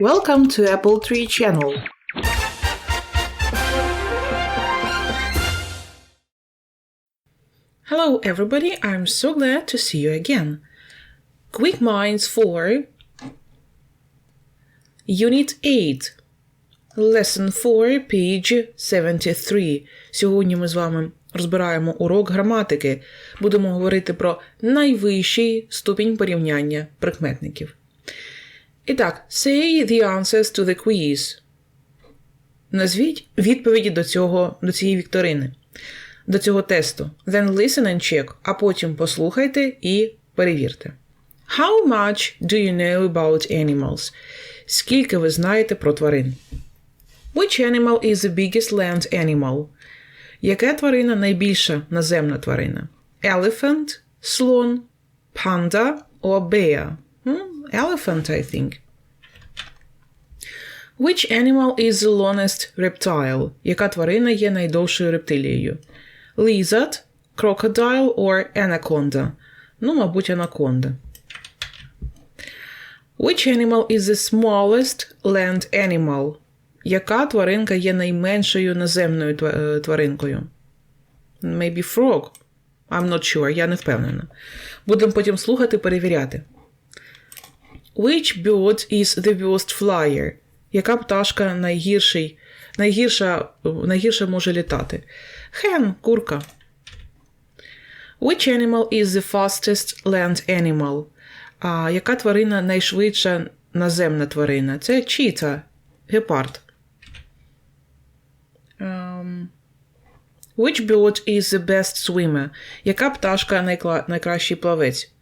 Welcome to Apple Tree Channel. Hello, everybody. I'm so glad to see you again. Quick Minds for Unit 8. Lesson 4, page 73. Сьогодні ми з вами розбираємо урок граматики. Будемо говорити про найвищий ступінь порівняння прикметників. І так, say the answers to the quiz. Назвіть відповіді до, цього, до цієї вікторини, до цього тесту. Then listen and check, а потім послухайте і перевірте. How much do you know about animals? Скільки ви знаєте про тварин? Which animal is the biggest land animal? Яка тварина найбільша наземна тварина? Elephant, слон, panda or bear? Hmm? Elephant, I think. Which animal is the longest reptile? Яка тварина є найдовшою рептилією? Lizard, crocodile or anaconda? Ну, мабуть, анаконда. Which animal is the smallest land animal? Яка тваринка є найменшою наземною тваринкою? Maybe frog. I'm not sure, я не впевнена. Будемо потім слухати, перевіряти. Which bird is the worst flyer? Яка пташка найгірший, найгірша, найгірше може літати? Hen, курка. Which animal is the fastest land animal? А яка тварина найшвидша наземна тварина? Це чіта, гепард. Um, which bird is the best swimmer? Яка пташка найкла... найкращий плавець?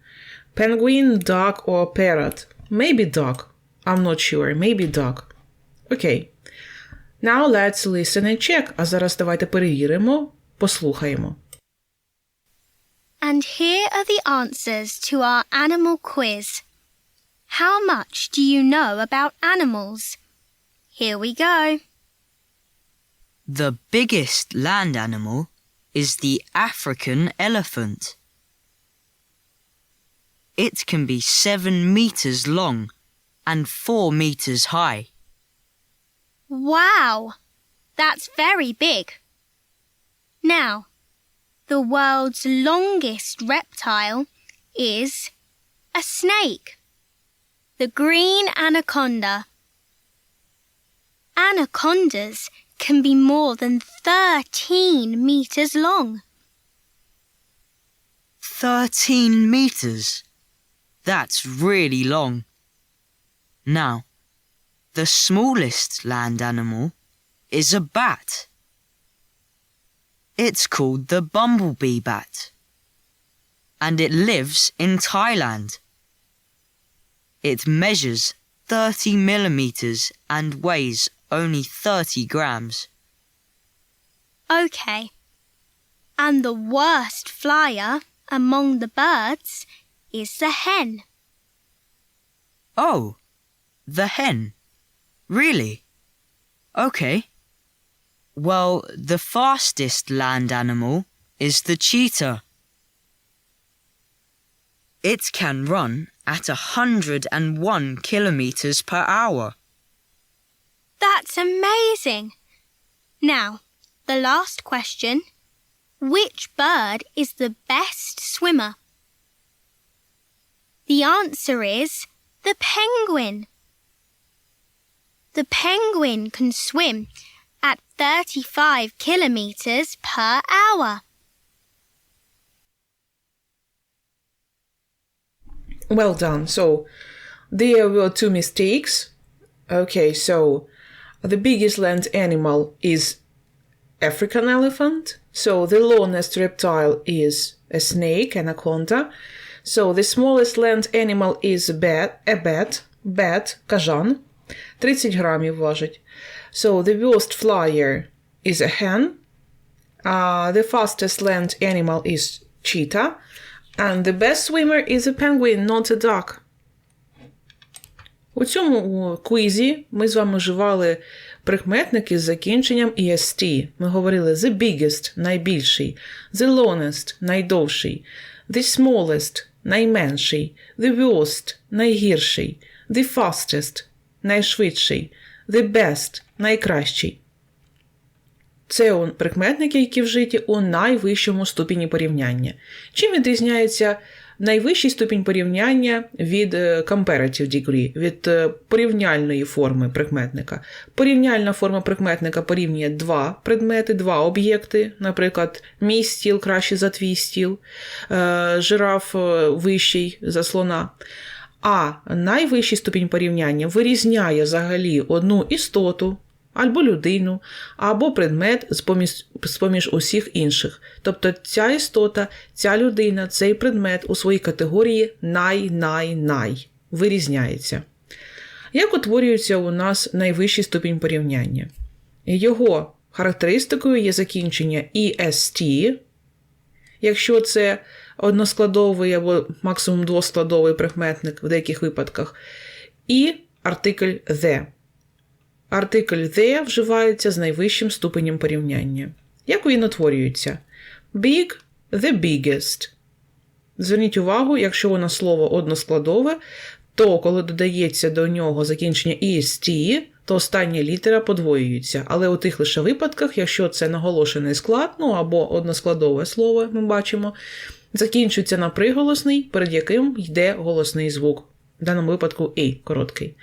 Penguin, duck or parrot? Maybe duck. I'm not sure. Maybe duck. Окей. Now let's listen and check. А зараз давайте перевіримо, послухаємо. And here are the answers to our animal quiz. How much do you know about animals? Here we go. The biggest land animal is the African elephant. It can be seven meters long and four meters high. Wow! That's very big. Now, the world's longest reptile is a snake. The green anaconda. Anacondas can be more than 13 meters long. Thirteen meters. That's really long. Now, the smallest land animal is a bat. It's called the bumblebee bat. And it lives in Thailand. It measures 30 millimeters and weighs only 30 grams. Okay. And the worst flyer among the birds is the hen. Oh, the hen. Really? Okay. Well, the fastest land animal is the cheetah. It can run at a 101 kilometers per hour. That's amazing. Now, the last question. Which bird is the best swimmer? The answer is the penguin. The penguin can swim at 35 kilometers per hour. Well done. So, there were two mistakes. Okay, so the biggest land animal is African elephant. So the longest reptile is a snake, anaconda. So the smallest land animal is a bat, a bat, bat, кажан. 30 грамів важить. So the worst flyer is a hen. Uh, the fastest land animal is cheetah. And the best swimmer is a penguin, not a duck. У цьому квізі ми з вами вживали прикметники з закінченням EST. Ми говорили the biggest найбільший, the longest найдовший, the smallest найменший, the worst найгірший, the fastest найшвидший. The best найкращий. Це прикметники, які вжиті у найвищому ступені порівняння. Чим відрізняється найвищий ступінь порівняння від е, comparative degree, від е, порівняльної форми прикметника? Порівняльна форма прикметника порівнює два предмети, два об'єкти, наприклад, мій стіл краще за твій стіл, е, жираф вищий за слона. А найвищий ступінь порівняння вирізняє взагалі одну істоту, або людину, або предмет з-поміж, усіх інших. Тобто ця істота, ця людина, цей предмет у своїй категорії най-най-най вирізняється. Як утворюється у нас найвищий ступінь порівняння? Його характеристикою є закінчення «est», якщо це односкладовий або максимум двоскладовий прикметник в деяких випадках, і артикль the. Артикль the вживається з найвищим ступенем порівняння. Як він утворюється? Big the biggest. Зверніть увагу, якщо воно слово односкладове, то коли додається до нього закінчення «est», то остання літера подвоюється. Але у тих лише випадках, якщо це наголошений склад, ну або односкладове слово, ми бачимо, закінчується на приголосний, перед яким йде голосний звук. В даному випадку «і» короткий.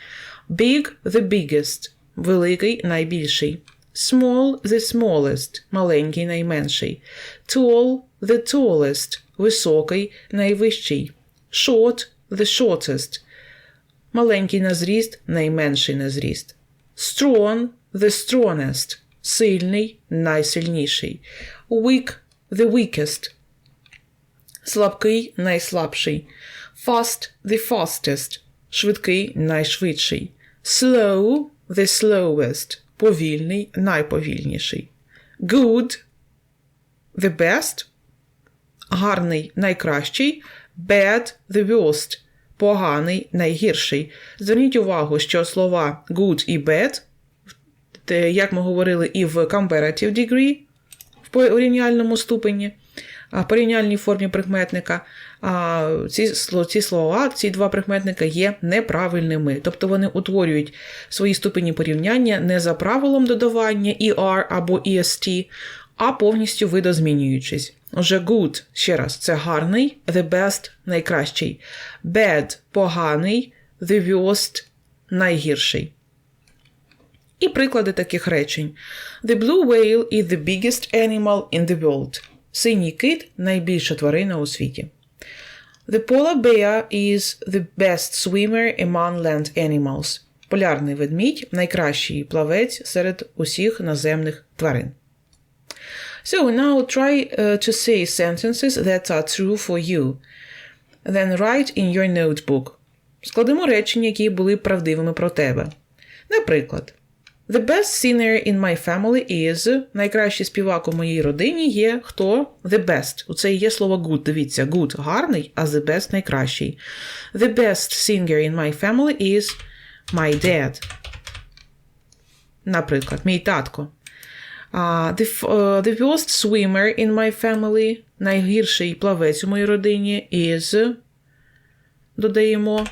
Big the biggest великий найбільший. Small the smallest маленький найменший. Tall the tallest високий найвищий. Short the shortest маленький на зріст найменший на зріст. Strong the strongest сильний найсильніший. Weak the weakest слабкий найслабший. Fast the fastest швидкий найшвидший. Slow the slowest повільний найповільніший. Good the best гарний найкращий. Bad the worst поганий найгірший. Зверніть увагу, що слова good і bad, як ми говорили і в comparative degree, в порівняльному ступені, а, порівняльній формі прикметника, ці, ці слова, ці два прикметника є неправильними. Тобто вони утворюють свої ступені порівняння не за правилом додавання ER або EST, а повністю видозмінюючись. Отже, good, ще раз, це гарний, the best найкращий, bad поганий, the worst найгірший. І приклади таких речень. The blue whale is the biggest animal in the world. Синій кит найбільша тварина у світі. The polar bear is the best swimmer among land animals. Полярний ведмідь найкращий плавець серед усіх наземних тварин. So now try uh, to say sentences that are true for you. Then write in your notebook. Складемо речення, які були правдивими про тебе. Наприклад, The best singer in my family is найкращий співак у моїй родині є хто? The best. У це є слово good. Дивіться, good гарний, а the best найкращий. The best singer in my family is my dad. Наприклад, мій татко. Uh, the, uh, the worst swimmer in my family, найгірший плавець у моїй родині is, додаємо,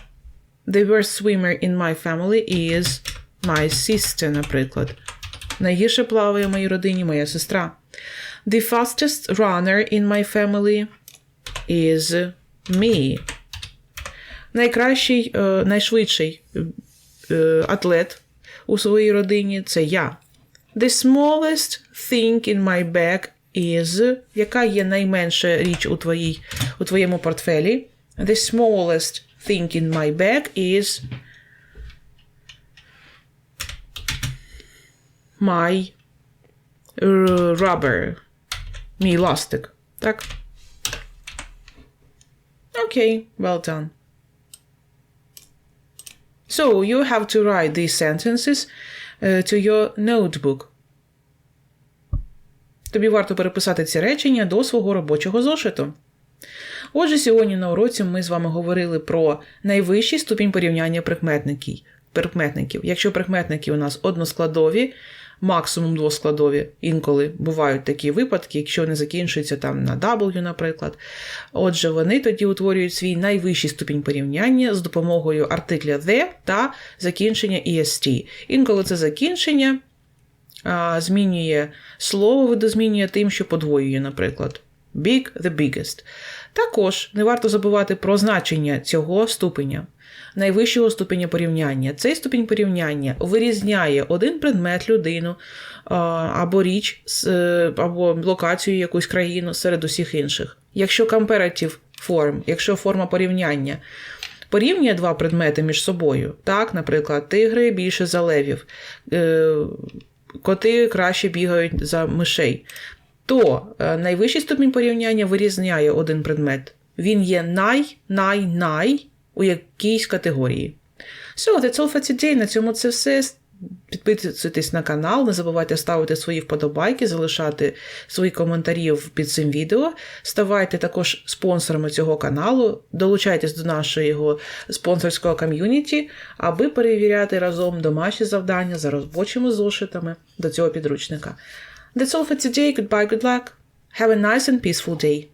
the worst swimmer in my family is my sister, наприклад. Найгірше плаває в моїй родині моя сестра. The fastest runner in my family is me. Найкращий, е, найшвидший е, атлет у своїй родині це я. The smallest thing in my bag is. Яка є найменша річ у, твоїй, у твоєму портфелі? The smallest thing in my bag is my rubber. Мій ластик. Так? Окей, well done. So you have to write these sentences uh, to your notebook. Тобі варто переписати ці речення до свого робочого зошиту. Отже, сьогодні на уроці ми з вами говорили про найвищий ступінь порівняння прикметників. Якщо прикметники у нас односкладові, максимум двоскладові, інколи бувають такі випадки, якщо вони закінчуються там на W, наприклад. Отже, вони тоді утворюють свій найвищий ступінь порівняння з допомогою артикля the та закінчення EST. Інколи це закінчення змінює слово, видозмінює тим, що подвоює, наприклад. Big the biggest. Також не варто забувати про значення цього ступеня, найвищого ступеня порівняння. Цей ступінь порівняння вирізняє один предмет, людину або річ, е, або локацію якусь країну серед усіх інших. Якщо comparative form, якщо форма порівняння порівнює два предмети між собою, так, наприклад, тигри більше за левів, е, коти краще бігають за мишей, то е, найвищий ступінь порівняння вирізняє один предмет. Він є най-най-най у якійсь категорії. So, that's all for today. На цьому це все. Підписуйтесь на канал, не забувайте ставити свої вподобайки, залишати свої коментарі під цим відео. Ставайте також спонсорами цього каналу, долучайтесь до нашого спонсорського ком'юніті, аби перевіряти разом домашні завдання за робочими зошитами до цього підручника. That's all for today. Goodbye, good luck. Have a nice and peaceful day.